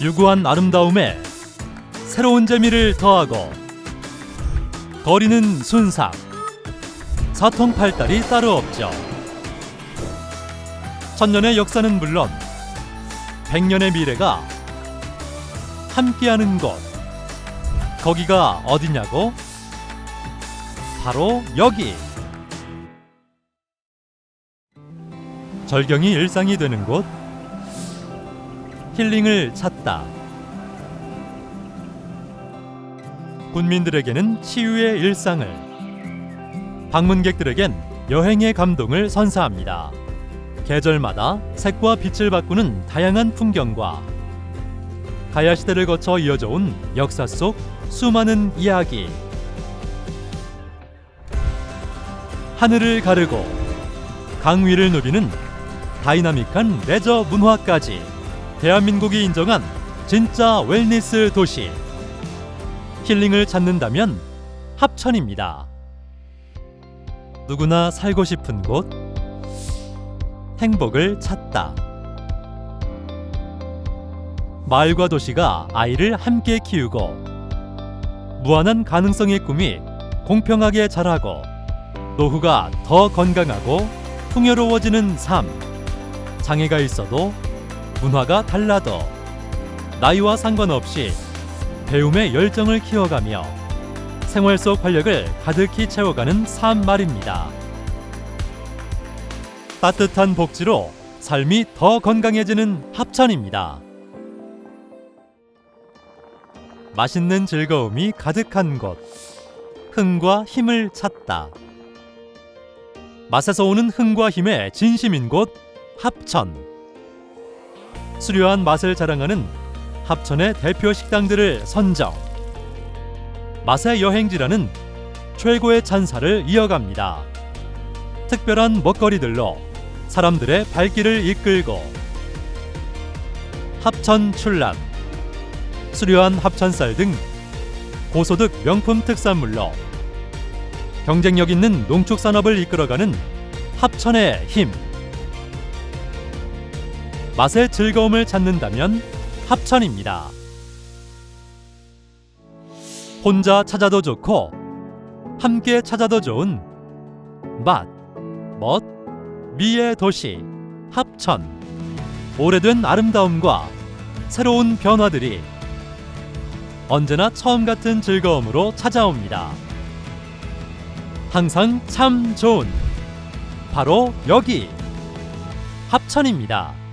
유구한 아름다움에 새로운 재미를 더하고 거리는 순삭 사통팔달이 따로 없죠. 천년의 역사는 물론 백년의 미래가 함께하는 곳 거기가 어디냐고? 바로 여기 절경이 일상이 되는 곳 힐링을 찾다 군민들에게는 치유의 일상을 방문객들에겐 여행의 감동을 선사합니다. 계절마다 색과 빛을 바꾸는 다양한 풍경과 가야 시대를 거쳐 이어져 온 역사 속 수많은 이야기. 하늘을 가르고 강 위를 누비는 다이나믹한 레저 문화까지 대한민국이 인정한 진짜 웰니스 도시. 힐링을 찾는다면 합천입니다. 누구나 살고 싶은 곳, 행복을 찾다. 마을과 도시가 아이를 함께 키우고 무한한 가능성의 꿈이 공평하게 자라고 노후가 더 건강하고 풍요로워지는 삶. 장애가 있어도 문화가 달라도 나이와 상관없이 배움의 열정을 키워가며 생활 속 활력을 가득히 채워가는 삶 말입니다. 따뜻한 복지로 삶이 더 건강해지는 합천입니다. 맛있는 즐거움이 가득한 곳. 흥과 힘을 찾다. 맛에서 오는 흥과 힘의 진심인 곳 합천. 수려한 맛을 자랑하는 합천의 대표 식당들을 선정. 맛의 여행지라는 최고의 찬사를 이어갑니다. 특별한 먹거리들로 사람들의 발길을 이끌고 합천 출람, 수려한 합천쌀 등 고소득 명품 특산물로 경쟁력 있는 농축산업을 이끌어가는 합천의 힘. 맛의 즐거움을 찾는다면 합천입니다. 혼자 찾아도 좋고 함께 찾아도 좋은 맛, 멋, 미의 도시 합천. 오래된 아름다움과 새로운 변화들이 언제나 처음 같은 즐거움으로 찾아옵니다. 항상 참 좋은 바로 여기 합천입니다.